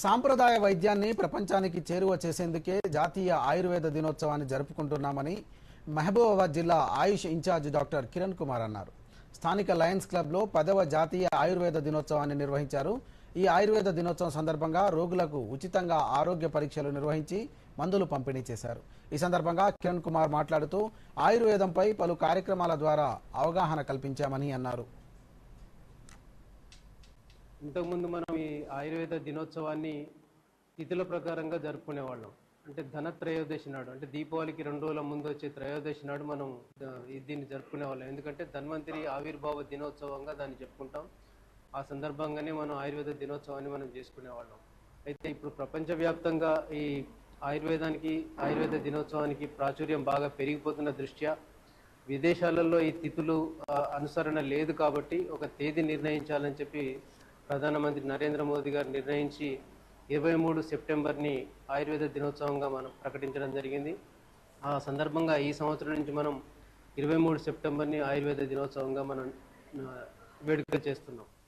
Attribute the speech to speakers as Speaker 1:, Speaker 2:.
Speaker 1: సాంప్రదాయ వైద్యాన్ని ప్రపంచానికి చేరువ చేసేందుకే జాతీయ ఆయుర్వేద దినోత్సవాన్ని జరుపుకుంటున్నామని మహబూబాబాద్ జిల్లా ఆయుష్ ఇన్ఛార్జ్ డాక్టర్ కిరణ్ కుమార్ అన్నారు. స్థానిక లయన్స్ క్లబ్లో పదవ జాతీయ ఆయుర్వేద దినోత్సవాన్ని నిర్వహించారు. ఈ ఆయుర్వేద దినోత్సవం సందర్భంగా రోగులకు ఉచితంగా ఆరోగ్య పరీక్షలు నిర్వహించి మందులు పంపిణీ చేశారు. ఈ సందర్భంగా కిరణ్ కుమార్ మాట్లాడుతూ ఆయుర్వేదంపై పలు కార్యక్రమాల ద్వారా అవగాహన కల్పించామని అన్నారు.
Speaker 2: ఇంతకుముందు మనం ఈ ఆయుర్వేద దినోత్సవాన్ని తిథుల ప్రకారంగా జరుపుకునేవాళ్ళం. అంటే ధన త్రయోదశి నాడు అంటే దీపావళికి రెండు రోజుల ముందు వచ్చే త్రయోదశి నాడు మనం దీన్ని జరుపుకునేవాళ్ళం. ఎందుకంటే ధన్వంతరి ఆవిర్భావ దినోత్సవంగా దాన్ని చెప్పుకుంటాం. ఆ సందర్భంగానే మనం ఆయుర్వేద దినోత్సవాన్ని మనం చేసుకునేవాళ్ళం. అయితే ఇప్పుడు ప్రపంచవ్యాప్తంగా ఈ ఆయుర్వేదానికి ఆయుర్వేద దినోత్సవానికి ప్రాచుర్యం బాగా పెరిగిపోతున్న దృష్ట్యా విదేశాలలో ఈ తిథులు అనుసరణ లేదు కాబట్టి ఒక తేదీ నిర్ణయించాలని చెప్పి ప్రధానమంత్రి నరేంద్ర మోదీ గారు నిర్ణయించి ఇరవై మూడు సెప్టెంబర్ని ఆయుర్వేద దినోత్సవంగా మనం ప్రకటించడం జరిగింది. ఆ సందర్భంగా ఈ సంవత్సరం నుంచి మనం ఇరవై మూడు సెప్టెంబర్ని ఆయుర్వేద దినోత్సవంగా మనం వేడుక చేస్తున్నాం.